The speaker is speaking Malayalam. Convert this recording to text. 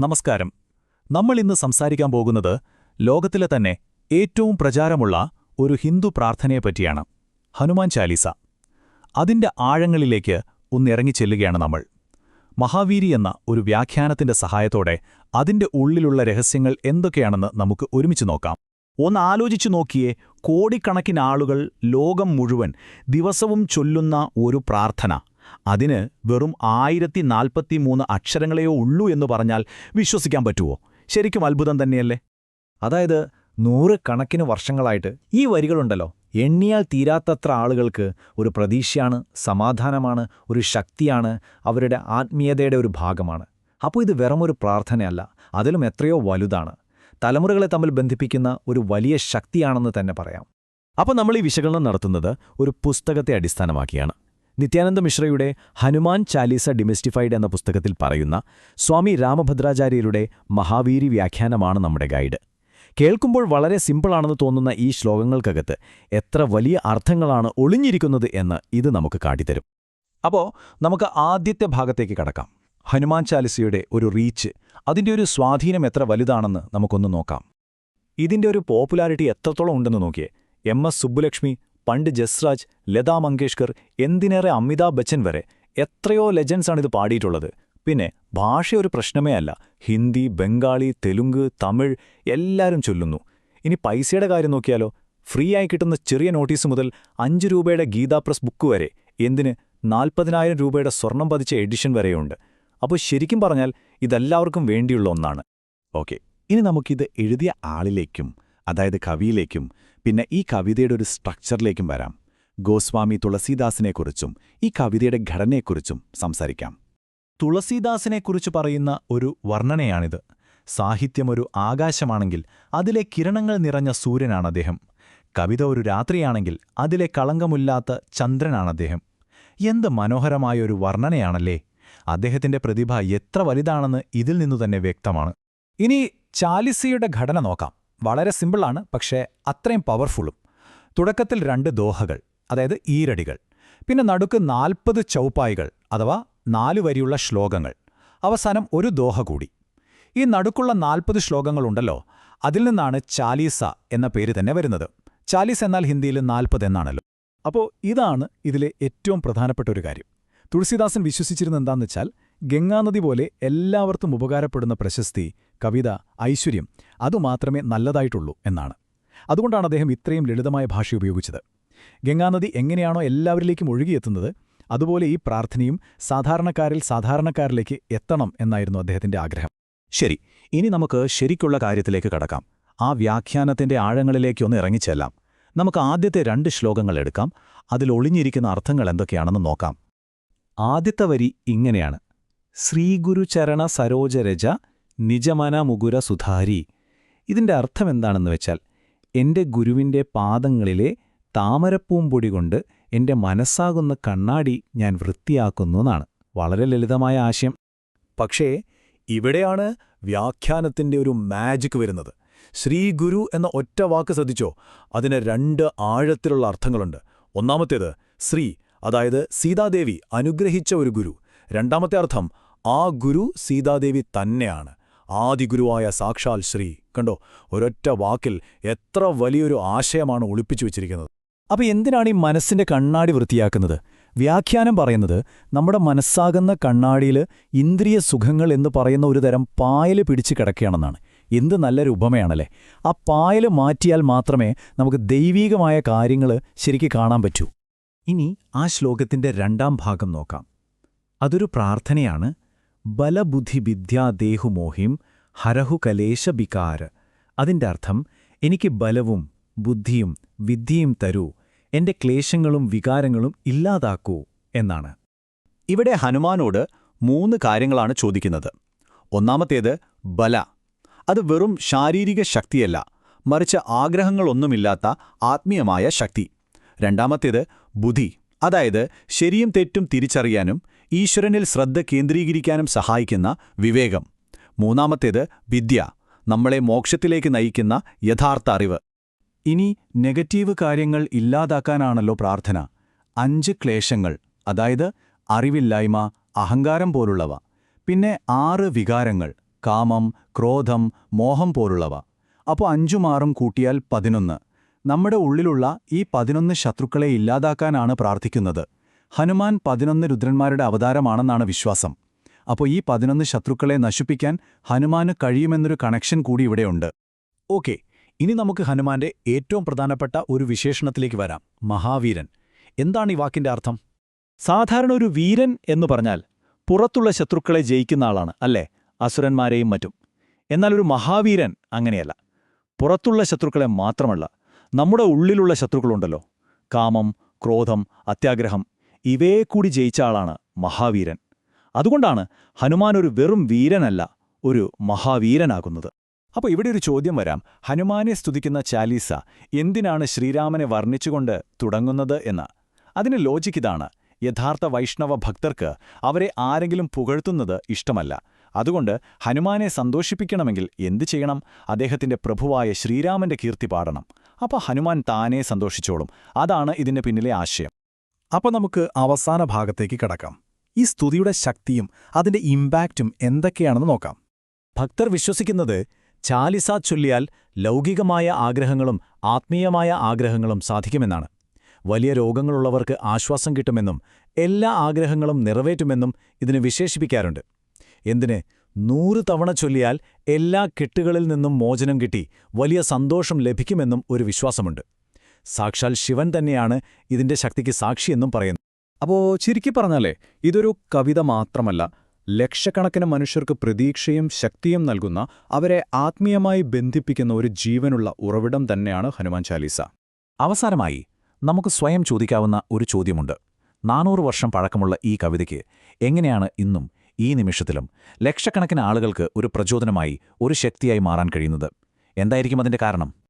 നമസ്കാരം. നമ്മൾ ഇന്ന് സംസാരിക്കാൻ പോകുന്നത് ലോകത്തിലെ തന്നെ ഏറ്റവും പ്രചാരമുള്ള ഒരു ഹിന്ദു പ്രാർത്ഥനയെപ്പറ്റിയാണ് ഹനുമാൻ ചാലീസ. അതിന്റെ ആഴങ്ങളിലേക്ക് ഒന്നിറങ്ങിച്ചെല്ലുകയാണ് നമ്മൾ. മഹാവീരി എന്ന ഒരു വ്യാഖ്യാനത്തിന്റെ സഹായത്തോടെ അതിന്റെ ഉള്ളിലുള്ള രഹസ്യങ്ങൾ എന്തൊക്കെയാണെന്ന് നമുക്ക് ഒരുമിച്ച് നോക്കാം. ഒന്ന് ആലോചിച്ചു നോക്കിയേ കോടിക്കണക്കിന് ആളുകൾ ലോകം മുഴുവൻ ദിവസവും ചൊല്ലുന്ന ഒരു പ്രാർത്ഥന. അതിന് വെറും ആയിരത്തി നാൽപ്പത്തിമൂന്ന് അക്ഷരങ്ങളെയോ ഉള്ളൂ എന്ന് പറഞ്ഞാൽ വിശ്വസിക്കാൻ പറ്റുമോ ശരിക്കും അത്ഭുതം തന്നെയല്ലേ? അതായത് നൂറുകണക്കിന് വർഷങ്ങളായിട്ട് ഈ വരികളുണ്ടല്ലോ. എണ്ണിയാൽ തീരാത്തത്ര ആളുകൾക്ക് ഒരു പ്രതീക്ഷയാണ് സമാധാനമാണ് ഒരു ശക്തിയാണ് അവരുടെ ആത്മീയതയുടെ ഒരു ഭാഗമാണ്. അപ്പോൾ ഇത് വെറുമൊരു പ്രാർത്ഥനയല്ല അതിലും എത്രയോ വലുതാണ്. തലമുറകളെ തമ്മിൽ ബന്ധിപ്പിക്കുന്ന ഒരു വലിയ ശക്തിയാണെന്ന് തന്നെ പറയാം. അപ്പോൾ നമ്മൾ ഈ വിശകലനം നടത്തുന്നത് ഒരു പുസ്തകത്തെ അടിസ്ഥാനമാക്കിയാണ്. നിത്യാനന്ദ മിശ്രയുടെ ഹനുമാൻ ചാലീസ ഡിമിസ്റ്റിഫൈഡ് എന്ന പുസ്തകത്തിൽ പറയുന്ന സ്വാമി രാമഭദ്രാചാര്യരുടെ മഹാവീരി വ്യാഖ്യാനമാണ് നമ്മുടെ ഗൈഡ്. കേൾക്കുമ്പോൾ വളരെ സിമ്പിളാണെന്ന് തോന്നുന്ന ഈ ശ്ലോകങ്ങൾക്കകത്ത് എത്ര വലിയ അർത്ഥങ്ങളാണ് ഒളിഞ്ഞിരിക്കുന്നത് എന്ന് ഇത് നമുക്ക് കാട്ടിത്തരും. അപ്പോൾ നമുക്ക് ആദ്യത്തെ ഭാഗത്തേക്ക് കടക്കാം. ഹനുമാൻ ചാലിസയുടെ ഒരു റീച്ച് അതിന്റെ ഒരു സ്വാധീനം എത്ര വലുതാണെന്ന് നമുക്കൊന്ന് നോക്കാം. ഇതിന്റെ ഒരു പോപ്പുലാരിറ്റി എത്രത്തോളം ഉണ്ടെന്ന് നോക്കിയേ. എം എസ് സുബ്ബുലക്ഷ്മി പണ്ട് ജസ്രാജ് ലതാ മങ്കേഷ്കർ എന്തിനേറെ അമിതാഭ് ബച്ചൻ വരെ എത്രയോ ലെജൻസാണ് ഇത് പാടിയിട്ടുള്ളത്. പിന്നെ ഭാഷ ഒരു പ്രശ്നമേ അല്ല. ഹിന്ദി ബംഗാളി തെലുങ്ക് തമിഴ് എല്ലാവരും ചൊല്ലുന്നു. ഇനി പൈസയുടെ കാര്യം നോക്കിയാലോ? ഫ്രീ ആയി കിട്ടുന്ന ചെറിയ നോട്ടീസ് മുതൽ അഞ്ച് രൂപയുടെ ഗീതാ പ്രസ് ബുക്ക് വരെ എന്തിന് നാൽപ്പതിനായിരം രൂപയുടെ സ്വർണം പതിച്ച എഡിഷൻ വരെയുണ്ട്. അപ്പോൾ ശരിക്കും പറഞ്ഞാൽ ഇതെല്ലാവർക്കും വേണ്ടിയുള്ള ഒന്നാണ്. ഓക്കെ ഇനി നമുക്കിത് എഴുതിയ ആളിലേക്കും അതായത് കവിയിലേക്കും പിന്നെ ഈ കവിതയുടെ ഒരു സ്ട്രക്ചറിലേക്കും വരാം. ഗോസ്വാമി തുളസീദാസിനെക്കുറിച്ചും ഈ കവിതയുടെ ഘടനയെക്കുറിച്ചും സംസാരിക്കാം. തുളസീദാസിനെക്കുറിച്ച് പറയുന്ന ഒരു വർണനയാണിത്. സാഹിത്യമൊരു ആകാശമാണെങ്കിൽ അതിലെ കിരണങ്ങൾ നിറഞ്ഞ സൂര്യനാണ് അദ്ദേഹം കവിത ഒരു രാത്രിയാണെങ്കിൽ അതിലെ കളങ്കമില്ലാത്ത ചന്ദ്രനാണ് അദ്ദേഹം എന്ത് മനോഹരമായൊരു വർണനയാണല്ലേ! അദ്ദേഹത്തിന്റെ പ്രതിഭ എത്ര വലുതാണെന്ന് ഇതിൽ നിന്നു തന്നെ വ്യക്തമാണ്. ഇനി ചാലിസിയുടെ ഘടന നോക്കാം. വളരെ സിമ്പിളാണ് പക്ഷേ അത്രയും പവർഫുള്ളും. തുടക്കത്തിൽ രണ്ട് ദോഹകൾ അതായത് ഈരടികൾ പിന്നെ നടുക്ക് നാൽപ്പത് ചൗപ്പായികൾ അഥവാ നാലു വരിയുള്ള ശ്ലോകങ്ങൾ. അവസാനം ഒരു ദോഹ കൂടി. ഈ നടുക്കുള്ള നാൽപ്പത് ശ്ലോകങ്ങളുണ്ടല്ലോ അതിൽ നിന്നാണ് ചാലീസ എന്ന പേര് തന്നെ വരുന്നത്. ചാലീസ് എന്നാൽ ഹിന്ദിയിൽ നാൽപ്പത് എന്നാണല്ലോ. അപ്പോൾ ഇതാണ് ഇതിലെ ഏറ്റവും പ്രധാനപ്പെട്ട ഒരു കാര്യം. തുളസിദാസൻ വിശ്വസിച്ചിരുന്ന എന്താണെന്ന് വെച്ചാൽ ഗംഗാനദി പോലെ എല്ലാവർക്കും ഉപകാരപ്പെടുന്ന പ്രശസ്തി കവിത ഐശ്വര്യം അതുമാത്രമേ നല്ലതായിട്ടുള്ളൂ എന്നാണ്. അതുകൊണ്ടാണ് അദ്ദേഹം ഇത്രയും ലളിതമായ ഭാഷ ഉപയോഗിച്ചത്. ഗംഗാനദി എങ്ങനെയാണോ എല്ലാവരിലേക്കും ഒഴുകിയെത്തുന്നത് അതുപോലെ ഈ പ്രാർത്ഥനയും സാധാരണക്കാരിൽ സാധാരണക്കാരിലേക്ക് എത്തണം എന്നായിരുന്നു അദ്ദേഹത്തിന്റെ ആഗ്രഹം. ശരി ഇനി നമുക്ക് ശരിക്കുള്ള കാര്യത്തിലേക്ക് കടക്കാം. ആ വ്യാഖ്യാനത്തിന്റെ ആഴങ്ങളിലേക്കൊന്ന് ഇറങ്ങിച്ചെല്ലാം. നമുക്ക് ആദ്യത്തെ രണ്ട് ശ്ലോകങ്ങൾ എടുക്കാം. അതിൽ ഒളിഞ്ഞിരിക്കുന്ന അർത്ഥങ്ങൾ എന്തൊക്കെയാണെന്ന് നോക്കാം. ആദ്യത്തെ വരി ഇങ്ങനെയാണ്. ശ്രീഗുരുചരണ സരോജരജ നിജമന മുകുര സുധാരി ഇതിന്റെ അർത്ഥമെന്താണെന്ന് വെച്ചാൽ എന്റെ ഗുരുവിന്റെ പാദങ്ങളിലെ താമരപ്പൂമ്പൊടി കൊണ്ട് എന്റെ മനസ്സാകുന്ന കണ്ണാടി ഞാൻ വൃത്തിയാക്കുന്നു എന്നാണ്. വളരെ ലളിതമായ ആശയം. പക്ഷേ ഇവിടെയാണ് വ്യാഖ്യാനത്തിന്റെ ഒരു മാജിക് വരുന്നത്. ശ്രീഗുരു എന്ന ഒറ്റ വാക്ക് ശ്രദ്ധിച്ചോ? അതിന് രണ്ട് ആഴത്തിലുള്ള അർത്ഥങ്ങളുണ്ട്. ഒന്നാമത്തേത് ശ്രീ അതായത് സീതാദേവി അനുഗ്രഹിച്ച ഒരു ഗുരു. രണ്ടാമത്തെ അർത്ഥം ആ ഗുരു സീതാദേവി തന്നെയാണ്. ആദിഗുരുവായ സാക്ഷാൽ ശ്രീ. കണ്ടോ ഒരൊറ്റ വാക്കിൽ എത്ര വലിയൊരു ആശയമാണ് ഒളിപ്പിച്ചു വച്ചിരിക്കുന്നത്. അപ്പൊ എന്തിനാണ് ഈ മനസ്സിന്റെ കണ്ണാടി വൃത്തിയാക്കുന്നത്? വ്യാഖ്യാനം പറയുന്നത് നമ്മുടെ മനസ്സാകുന്ന കണ്ണാടിയിൽ ഇന്ദ്രിയ സുഖങ്ങൾ എന്ന് പറയുന്ന ഒരു തരം പായൽ പിടിച്ചു കിടക്കുകയാണെന്നാണ്. എന്ത് നല്ലൊരു ഉപമയാണല്ലേ? ആ പായൽ മാറ്റിയാൽ മാത്രമേ നമുക്ക് ദൈവീകമായ കാര്യങ്ങൾ ശരിക്ക് കാണാൻ പറ്റൂ. ഇനി ആ ശ്ലോകത്തിന്റെ രണ്ടാം ഭാഗം നോക്കാം. അതൊരു പ്രാർത്ഥനയാണ് ബലബുദ്ധിവിദ്യാദേഹുമോഹിം ഹരഹു കലേശബികാര അതിന്റെ അർത്ഥം എനിക്ക് ബലവും ബുദ്ധിയും വിദ്യയും തരൂ എന്റെ ക്ലേശങ്ങളും വികാരങ്ങളും ഇല്ലാതാക്കൂ എന്നാണ്. ഇവിടെ ഹനുമാനോട് മൂന്ന് കാര്യങ്ങളാണ് ചോദിക്കുന്നത്. ഒന്നാമത്തേത് ബല. അത് വെറും ശാരീരിക ശക്തിയല്ല മറിച്ച് ആഗ്രഹങ്ങളൊന്നുമില്ലാത്ത ആത്മീയമായ ശക്തി. രണ്ടാമത്തേത് ബുദ്ധി. അതായത് ശരിയും തെറ്റും തിരിച്ചറിയാനും ഈശ്വരനിൽ ശ്രദ്ധ കേന്ദ്രീകരിക്കാനും സഹായിക്കുന്ന വിവേകം. മൂന്നാമത്തേത് വിദ്യ നമ്മളെ മോക്ഷത്തിലേക്ക് നയിക്കുന്ന യഥാർത്ഥ അറിവ്. ഇനി നെഗറ്റീവ് കാര്യങ്ങൾ ഇല്ലാതാക്കാനാണല്ലോ പ്രാർത്ഥന. അഞ്ച് ക്ലേശങ്ങൾ അതായത് അറിവില്ലായ്മ അഹങ്കാരം പോലുള്ളവ. പിന്നെ ആറ് വികാരങ്ങൾ കാമം ക്രോധം മോഹം പോലുള്ളവ. അപ്പോൾ അഞ്ചുമാറും കൂട്ടിയാൽ പതിനൊന്ന്. നമ്മുടെ ഉള്ളിലുള്ള ഈ പതിനൊന്ന് ശത്രുക്കളെ ഇല്ലാതാക്കാനാണ് പ്രാർത്ഥിക്കുന്നത്. ഹനുമാൻ പതിനൊന്ന് രുദ്രന്മാരുടെ അവതാരമാണെന്നാണ് വിശ്വാസം. അപ്പോൾ ഈ പതിനൊന്ന് ശത്രുക്കളെ നശിപ്പിക്കാൻ ഹനുമാന് കഴിയുമെന്നൊരു കണക്ഷൻ കൂടി ഇവിടെയുണ്ട്. ഓക്കെ ഇനി നമുക്ക് ഹനുമാന്റെ ഏറ്റവും പ്രധാനപ്പെട്ട ഒരു വിശേഷണത്തിലേക്ക് വരാം. മഹാവീരൻ. എന്താണ് ഈ വാക്കിന്റെ അർത്ഥം? സാധാരണ ഒരു വീരൻ എന്ന് പറഞ്ഞാൽ പുറത്തുള്ള ശത്രുക്കളെ ജയിക്കുന്ന ആളാണ് അല്ലേ? അസുരന്മാരെയും മറ്റും. എന്നാൽ ഒരു മഹാവീരൻ അങ്ങനെയല്ല. പുറത്തുള്ള ശത്രുക്കളെ മാത്രമല്ല നമ്മുടെ ഉള്ളിലുള്ള ശത്രുക്കളുണ്ടല്ലോ. കാമം ക്രോധം അത്യാഗ്രഹം ഇവയെ കൂടി ജയിച്ച ആളാണ് മഹാവീരൻ. അതുകൊണ്ടാണ് ഹനുമാൻ ഒരു വെറും വീരനല്ല ഒരു മഹാവീരനാകുന്നത്. അപ്പോൾ ഇവിടെ ഒരു ചോദ്യം വരാം. ഹനുമാനെ സ്തുതിക്കുന്ന ചാലീസ എന്തിനാണ് ശ്രീരാമനെ വർണിച്ചുകൊണ്ട് തുടങ്ങുന്നത് എന്ന്? അതിന് ലോജിക് ഇതാണ്. യഥാർത്ഥ വൈഷ്ണവ ഭക്തർക്ക് അവരെ ആരെങ്കിലും പുകഴ്ത്തുന്നത് ഇഷ്ടമല്ല. അതുകൊണ്ട് ഹനുമാനെ സന്തോഷിപ്പിക്കണമെങ്കിൽ എന്തു ചെയ്യണം? അദ്ദേഹത്തിന്റെ പ്രഭുവായ ശ്രീരാമന്റെ കീർത്തി പാടണം. അപ്പോൾ ഹനുമാൻ താനേ സന്തോഷിച്ചോളും. അതാണ് ഇതിന്റെ പിന്നിലെ ആശയം. അപ്പോൾ നമുക്ക് അവസാന ഭാഗത്തേക്ക് കടക്കാം. ഈ സ്തുതിയുടെ ശക്തിയും അതിന്റെ ഇമ്പാക്റ്റും എന്തൊക്കെയാണെന്ന് നോക്കാം. ഭക്തർ വിശ്വസിക്കുന്നത് ചാലിസ ചൊല്ലിയാൽ ലൗകികമായ ആഗ്രഹങ്ങളും ആത്മീയമായ ആഗ്രഹങ്ങളും സാധിക്കുമെന്നാണ്. വലിയ രോഗങ്ങളുള്ളവർക്ക് ആശ്വാസം കിട്ടുമെന്നും എല്ലാ ആഗ്രഹങ്ങളും നിറവേറ്റുമെന്നും ഇതിന് വിശേഷിപ്പിക്കാറുണ്ട്. എന്തിന്? നൂറ് തവണ ചൊല്ലിയാൽ എല്ലാ കെട്ടുകളിൽ നിന്നും മോചനം കിട്ടി വലിയ സന്തോഷം ലഭിക്കുമെന്നും ഒരു വിശ്വാസമുണ്ട്. സാക്ഷാൽ ശിവൻ തന്നെയാണ് ഇതിന്റെ ശക്തിക്ക് സാക്ഷിയെന്നും പറയുന്നു അപ്പോൾ ചുരുക്കി പറഞ്ഞാലേ ഇതൊരു കവിത മാത്രമല്ല ലക്ഷക്കണക്കിന് മനുഷ്യർക്ക് പ്രതീക്ഷയും ശക്തിയും നൽകുന്ന അവരെ ആത്മീയമായി ബന്ധിപ്പിക്കുന്ന ഒരു ജീവനുള്ള ഉറവിടം തന്നെയാണ് ഹനുമാൻ ചാലീസ. അവസാനമായി നമുക്ക് സ്വയം ചോദിക്കാവുന്ന ഒരു ചോദ്യമുണ്ട്. നാനൂറ് വർഷം പഴക്കമുള്ള ഈ കവിതയ്ക്ക് എങ്ങനെയാണ് ഇന്നും ഈ നിമിഷത്തിലും ലക്ഷക്കണക്കിന് ആളുകൾക്ക് ഒരു പ്രചോദനമായി ഒരു ശക്തിയായി മാറാൻ കഴിയുന്നത്? എന്തായിരിക്കും അതിന്റെ കാരണം?